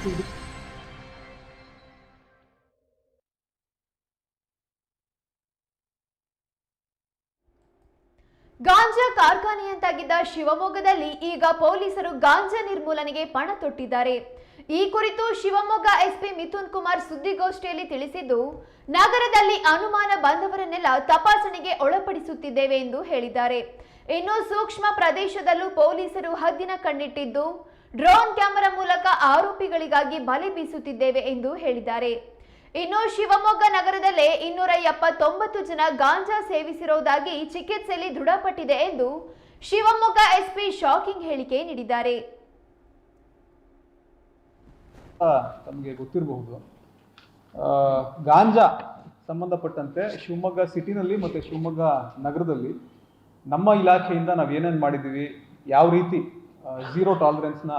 ಮಾಡ್ತೀವಿ. ಗಾಂಜಾ ಕಾರ್ಖಾನೆಯಂತಾಗಿದ್ದ ಶಿವಮೊಗ್ಗದಲ್ಲಿ ಈಗ ಪೊಲೀಸರು ಗಾಂಜಾ ನಿರ್ಮೂಲನೆಗೆ ಪಣ ತೊಟ್ಟಿದ್ದಾರೆ. ಈ ಕುರಿತು ಶಿವಮೊಗ್ಗ ಎಸ್ಪಿ ಮಿಥುನ್ ಕುಮಾರ್ ಸುದ್ದಿಗೋಷ್ಠಿಯಲ್ಲಿ ತಿಳಿಸಿದ್ದು, ನಗರದಲ್ಲಿ ಅನುಮಾನ ಬಂದವರನ್ನೆಲ್ಲ ತಪಾಸಣೆಗೆ ಒಳಪಡಿಸುತ್ತಿದ್ದೇವೆ ಎಂದು ಹೇಳಿದ್ದಾರೆ. ಇನ್ನು ಸೂಕ್ಷ್ಮ ಪ್ರದೇಶದಲ್ಲೂ ಪೊಲೀಸರು ಹದ್ದಿನ ಕಣ್ಣಿಟ್ಟಿದ್ದು ಡ್ರೋನ್ ಕ್ಯಾಮೆರಾ ಮೂಲಕ ಆರೋಪಿಗಳಿಗಾಗಿ ಬಲೆ ಬೀಸುತ್ತಿದ್ದೇವೆ ಎಂದು ಹೇಳಿದ್ದಾರೆ. ಇನ್ನು ಶಿವಮೊಗ್ಗ ನಗರದಲ್ಲೇ ಇನ್ನೂರ ಎಪ್ಪತ್ತೊಂಬತ್ತು ಜನ ಗಾಂಜಾ ಸೇವಿಸಿರುವುದಾಗಿ ಚಿಕಿತ್ಸೆಯಲ್ಲಿ ದೃಢಪಟ್ಟಿದೆ ಎಂದು ಶಿವಮೊಗ್ಗ ಎಸ್ಪಿ ಶಾಕಿಂಗ್ ಹೇಳಿಕೆ ನೀಡಿದ್ದಾರೆ. ತಮಗೆ ಗೊತ್ತಿರಬಹುದು. ಗಾಂಜಾ ಸಂಬಂಧಪಟ್ಟಂತೆ ಶಿವಮೊಗ್ಗ ಸಿಟಿನಲ್ಲಿ ಮತ್ತು ಶಿವಮೊಗ್ಗ ನಗರದಲ್ಲಿ ನಮ್ಮ ಇಲಾಖೆಯಿಂದ ನಾವು ಏನೇನು ಮಾಡಿದ್ದೀವಿ, ಯಾವ ರೀತಿ ಝೀರೋ ಟಾಲರೆನ್ಸ್ನ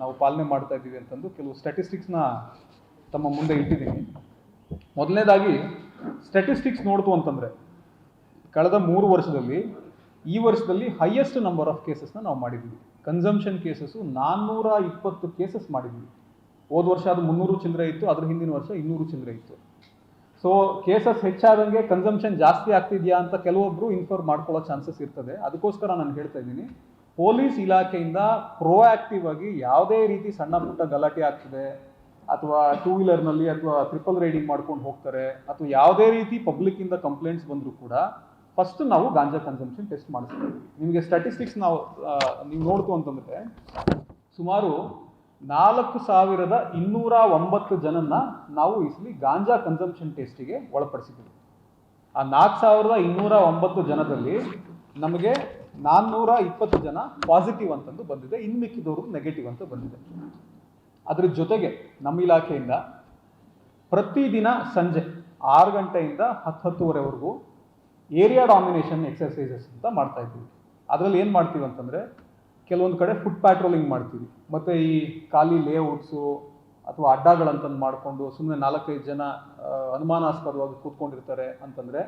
ನಾವು ಪಾಲನೆ ಮಾಡ್ತಾ ಇದ್ದೀವಿ ಅಂತಂದು ಕೆಲವು ಸ್ಟ್ಯಾಟಿಸ್ಟಿಕ್ಸ್ನ ತಮ್ಮ ಮುಂದೆ ಇಟ್ಟಿದ್ದೀನಿ. ಮೊದಲನೇದಾಗಿ ಸ್ಟ್ಯಾಟಿಸ್ಟಿಕ್ಸ್ ನೋಡ್ತು ಅಂತಂದರೆ, ಕಳೆದ ಮೂರು ವರ್ಷದಲ್ಲಿ, ಈ ವರ್ಷದಲ್ಲಿ ಹೈಯೆಸ್ಟ್ ನಂಬರ್ ಆಫ್ ಕೇಸಸ್ನ ನಾವು ಮಾಡಿದ್ವಿ. ಕನ್ಸಂಪ್ಷನ್ ಕೇಸಸ್ಸು ನಾನ್ನೂರ ಇಪ್ಪತ್ತು ಕೇಸಸ್ ಮಾಡಿದ್ವಿ. ಹೋದ ವರ್ಷ ಅದು ಮುನ್ನೂರು ಚಿಲ್ಲರೆ ಇತ್ತು, ಅದ್ರ ಹಿಂದಿನ ವರ್ಷ ಇನ್ನೂರು ಚಿಲ್ಲರೆ ಇತ್ತು. ಸೊ ಕೇಸಸ್ ಹೆಚ್ಚಾದಂಗೆ ಕನ್ಸಂಪ್ಷನ್ ಜಾಸ್ತಿ ಆಗ್ತಿದೆಯಾ ಅಂತ ಕೆಲವೊಬ್ಬರು ಇನ್ಫಾರ್ಮ್ ಮಾಡ್ಕೊಳ್ಳೋ ಚಾನ್ಸಸ್ ಇರ್ತದೆ. ಅದಕ್ಕೋಸ್ಕರ ನಾನು ಹೇಳ್ತಾ ಇದ್ದೀನಿ ಪೊಲೀಸ್ ಇಲಾಖೆಯಿಂದ ಪ್ರೋಆಕ್ಟಿವ್ ಆಗಿ ಯಾವುದೇ ರೀತಿ ಸಣ್ಣ ಪುಟ್ಟ ಗಲಾಟೆ ಆಗ್ತಿದೆ, ಅಥವಾ ಟೂ ವೀಲರ್ನಲ್ಲಿ ಅಥವಾ ಟ್ರಿಪಲ್ ರೈಡಿಂಗ್ ಮಾಡ್ಕೊಂಡು ಹೋಗ್ತಾರೆ, ಅಥವಾ ಯಾವುದೇ ರೀತಿ ಪಬ್ಲಿಕ್ಕಿಂದ ಕಂಪ್ಲೇಂಟ್ಸ್ ಬಂದರೂ ಕೂಡ ಫಸ್ಟ್ ನಾವು ಗಾಂಜಾ ಕನ್ಸಂಪ್ಷನ್ ಟೆಸ್ಟ್ ಮಾಡಿಸ್ತೀವಿ. ನಿಮಗೆ ಸ್ಟ್ಯಾಟಿಸ್ಟಿಕ್ಸ್ ನಾವು ನೀವು ನೋಡ್ತು ಅಂತಂದರೆ ಸುಮಾರು ನಾಲ್ಕು ಸಾವಿರದ ಇನ್ನೂರ ಒಂಬತ್ತು ಜನನ್ನ ನಾವು ಈ ಸಲ ಗಾಂಜಾ ಕನ್ಸಂಪ್ಷನ್ ಟೆಸ್ಟಿಗೆ ಒಳಪಡಿಸಿದ್ದೀವಿ. ಆ ನಾಲ್ಕು ಸಾವಿರದ ಇನ್ನೂರ ಒಂಬತ್ತು ಜನದಲ್ಲಿ ನಮಗೆ ನಾನ್ನೂರ ಇಪ್ಪತ್ತು ಜನ ಪಾಸಿಟಿವ್ ಅಂತಂದು ಬಂದಿದೆ ಇನ್ನು ಮಿಕ್ಕಿದವರು ನೆಗೆಟಿವ್ ಅಂತ ಬಂದಿದೆ. ಅದ್ರ ಜೊತೆಗೆ ನಮ್ಮ ಇಲಾಖೆಯಿಂದ ಪ್ರತಿದಿನ ಸಂಜೆ ಆರು ಗಂಟೆಯಿಂದ ಹತ್ತು ಹತ್ತುವರೆವರೆಗೂ ಏರಿಯಾ ಡಾಮಿನೇಷನ್ ಎಕ್ಸರ್ಸೈಸಸ್ ಅಂತ ಮಾಡ್ತಾ ಇದ್ದೀವಿ. ಅದರಲ್ಲಿ ಏನು ಮಾಡ್ತೀವಿ ಅಂತಂದರೆ, ಕೆಲವೊಂದು ಕಡೆ ಫುಡ್ ಪ್ಯಾಟ್ರೋಲಿಂಗ್ ಮಾಡ್ತೀವಿ. ಮತ್ತು ಈ ಖಾಲಿ ಲೇಔಟ್ಸು ಅಥವಾ ಅಡ್ಡಗಳಂತಂದು ಮಾಡಿಕೊಂಡು ಸುಮ್ಮನೆ ನಾಲ್ಕೈದು ಜನ ಅನುಮಾನಾಸ್ಪದವಾಗಿ ಕೂತ್ಕೊಂಡಿರ್ತಾರೆ ಅಂತಂದರೆ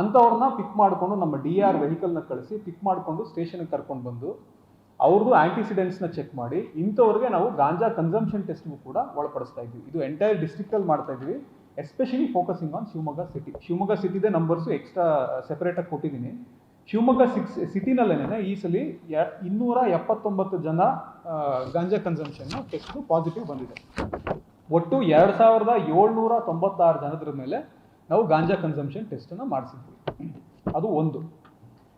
ಅಂಥವ್ರನ್ನ ಪಿಕ್ ಮಾಡಿಕೊಂಡು ನಮ್ಮ ಡಿ ಆರ್ ವೆಹಿಕಲ್ನ ಕಳಿಸಿ ಪಿಕ್ ಮಾಡಿಕೊಂಡು ಸ್ಟೇಷನ್ಗೆ ಕರ್ಕೊಂಡು ಬಂದು ಅವ್ರದ್ದು ನ ಚೆಕ್ ಮಾಡಿ ಇಂಥವ್ರಿಗೆ ನಾವು ಗಾಂಜಾ ಕನ್ಸಂಪ್ಷನ್ ಟೆಸ್ಟ್ಗೂ ಕೂಡ ಒಳಪಡಿಸ್ತಾ ಇದ್ವಿ. ಇದು ಎಂಟೈರ್ ಡಿಸ್ಟ್ರಿಕ್ಟಲ್ಲಿ ಮಾಡ್ತಾ ಇದ್ವಿ. Especially focusing on Shivamogga city Shivamogga ಸಿಟಿದೇ numbers extra ಸೆಪರೇಟಾಗಿ ಕೊಟ್ಟಿದ್ದೀನಿ. ಶಿವಮೊಗ್ಗ ಸಿಕ್ಸ್ ಸಿಟಿನಲ್ಲೇನೆ ಈ ಸಲ ಇನ್ನೂರ ಎಪ್ಪತ್ತೊಂಬತ್ತು ಜನ ಗಾಂಜಾ ಕನ್ಸಂಪ್ಷನ್ ಟೆಸ್ಟ್ ಪಾಸಿಟಿವ್ ಬಂದಿದೆ. ಒಟ್ಟು ಎರಡು ಸಾವಿರದ ಏಳ್ನೂರ ತೊಂಬತ್ತಾರು ಜನದ್ರ ಮೇಲೆ ನಾವು ಗಾಂಜಾ ಕನ್ಸಂಪ್ಷನ್ ಟೆಸ್ಟನ್ನು ಮಾಡಿಸಿದ್ವಿ. ಅದು ಒಂದು.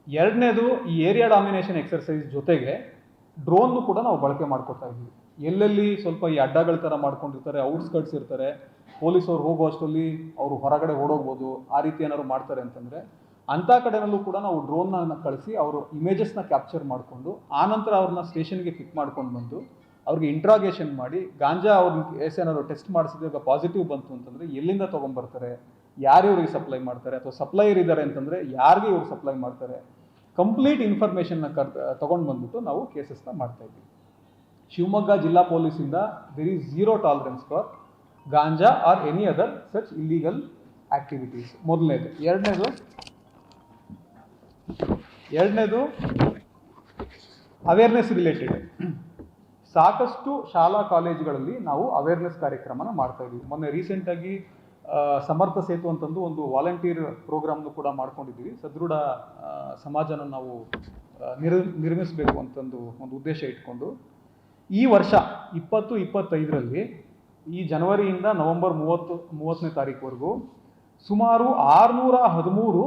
ಎರಡನೇದು ಈ ಏರಿಯಾ ಡಾಮಿನೇಷನ್ ಎಕ್ಸರ್ಸೈಸ್ ಜೊತೆಗೆ ಡ್ರೋನ್ನು ಕೂಡ ನಾವು ಬಳಕೆ ಮಾಡ್ಕೊತಾ ಇದ್ವಿ. ಎಲ್ಲೆಲ್ಲಿ ಸ್ವಲ್ಪ ಈ ಅಡ್ಡಗಳ ಥರ ಮಾಡ್ಕೊಂಡಿರ್ತಾರೆ ಔಟ್ಸ್ಕರ್ಟ್ಸ್ ಇರ್ತಾರೆ ಪೊಲೀಸವ್ರು ಹೋಗೋ ಅಷ್ಟರಲ್ಲಿ ಅವರು ಹೊರಗಡೆ ಓಡೋಗ್ಬೋದು, ಆ ರೀತಿ ಏನಾದ್ರು ಮಾಡ್ತಾರೆ ಅಂತಂದರೆ ಅಂಥ ಕಡೆನಲ್ಲೂ ಕೂಡ ನಾವು ಡ್ರೋನ್ನ ಕಳಿಸಿ ಅವರು ಇಮೇಜಸ್ನ ಕ್ಯಾಪ್ಚರ್ ಮಾಡಿಕೊಂಡು ಆನಂತರ ಅವ್ರನ್ನ ಸ್ಟೇಷನ್ಗೆ ಪಿಕ್ ಮಾಡ್ಕೊಂಡು ಬಂದು ಅವ್ರಿಗೆ ಇಂಟ್ರಾಗೇಷನ್ ಮಾಡಿ, ಗಾಂಜಾ ಅವ್ರನ್ನ ಕೇಸ್ ಏನಾದ್ರು ಟೆಸ್ಟ್ ಮಾಡಿಸಿದಾಗ ಪಾಸಿಟಿವ್ ಬಂತು ಅಂತಂದರೆ ಎಲ್ಲಿಂದ ತೊಗೊಂಬರ್ತಾರೆ? ಯಾರು ಇವ್ರಿಗೆ ಸಪ್ಲೈ ಮಾಡ್ತಾರೆ? ಅಥವಾ ಸಪ್ಲೈಯರ್ ಇದ್ದಾರೆ ಅಂತಂದರೆ ಯಾರಿಗೆ ಇವ್ರು ಸಪ್ಲೈ ಮಾಡ್ತಾರೆ? ಕಂಪ್ಲೀಟ್ ಇನ್ಫಾರ್ಮೇಷನ್ನ ಕರ್ ತೊಗೊಂಡು ಬಂದ್ಬಿಟ್ಟು ನಾವು ಕೇಸಸ್ನ ಮಾಡ್ತಾ ಇದ್ವಿ. ಶಿವಮೊಗ್ಗ ಜಿಲ್ಲಾ ಪೊಲೀಸಿಂದ there is zero tolerance for ganja or any other such illegal activities ಮೊದಲನೇದು. ಎರಡನೇದು ಎರಡನೇದು ಅವೇರ್ನೆಸ್ ರಿಲೇಟೆಡ್ ಸಾಕಷ್ಟು ಶಾಲಾ ಕಾಲೇಜುಗಳಲ್ಲಿ ನಾವು ಅವೇರ್ನೆಸ್ ಕಾರ್ಯಕ್ರಮನ ಮಾಡ್ತಾ ಇದ್ದೀವಿ ಮೊನ್ನೆ ರೀಸೆಂಟಾಗಿ ಸಮರ್ಥ ಸೇತು ಅಂತಂದು ಒಂದು ವಾಲಂಟಿಯರ್ ಪ್ರೋಗ್ರಾಮ್ನು ಕೂಡ ಮಾಡ್ಕೊಂಡಿದ್ದೀವಿ. ಸದೃಢ ಸಮಾಜನ ನಾವು ನಿರ್, ನಿರ್ಮಿಸಬೇಕು ಅಂತಂದು ಒಂದು ಉದ್ದೇಶ ಇಟ್ಕೊಂಡು. ಈ ವರ್ಷ ಇಪ್ಪತ್ತು ಇಪ್ಪತ್ತೈದರಲ್ಲಿ ಈ ಜನವರಿಯಿಂದ ನವೆಂಬರ್ ಮೂವತ್ತು, ಮೂವತ್ತನೇ ತಾರೀಕುವರೆಗೂ ಸುಮಾರು ಆರುನೂರ ಹದಿಮೂರು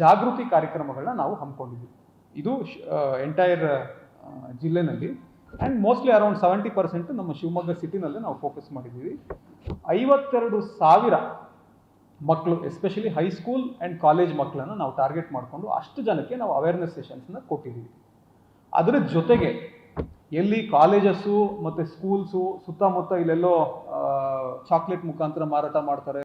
ಜಾಗೃತಿ ಕಾರ್ಯಕ್ರಮಗಳನ್ನ ನಾವು ಹಮ್ಮಿಕೊಂಡಿದ್ದೀವಿ. ಇದು ಎಂಟೈರ್ ಜಿಲ್ಲೆನಲ್ಲಿ. And mostly around seventy percent ನಮ್ಮ ಶಿವಮೊಗ್ಗ ಸಿಟಿನಲ್ಲೇ ನಾವು ಫೋಕಸ್ ಮಾಡಿದ್ದೀವಿ. ಐವತ್ತೆರಡು ಸಾವಿರ ಮಕ್ಕಳು ಎಸ್ಪೆಷಲಿ ಹೈಸ್ಕೂಲ್ ಆ್ಯಂಡ್ ಕಾಲೇಜ್ ಮಕ್ಕಳನ್ನು ನಾವು ಟಾರ್ಗೆಟ್ ಮಾಡಿಕೊಂಡು ಅಷ್ಟು ಜನಕ್ಕೆ ನಾವು ಅವೇರ್ನೆಸ್ ಸೆಷನ್ಸ್ನ ಕೊಟ್ಟಿದ್ದೀವಿ. ಅದರ ಜೊತೆಗೆ ಎಲ್ಲಿ ಕಾಲೇಜಸ್ಸು ಮತ್ತು ಸ್ಕೂಲ್ಸು ಸುತ್ತಮುತ್ತ ಇಲ್ಲೆಲ್ಲೋ ಚಾಕ್ಲೇಟ್ ಮುಖಾಂತರ ಮಾರಾಟ ಮಾಡ್ತಾರೆ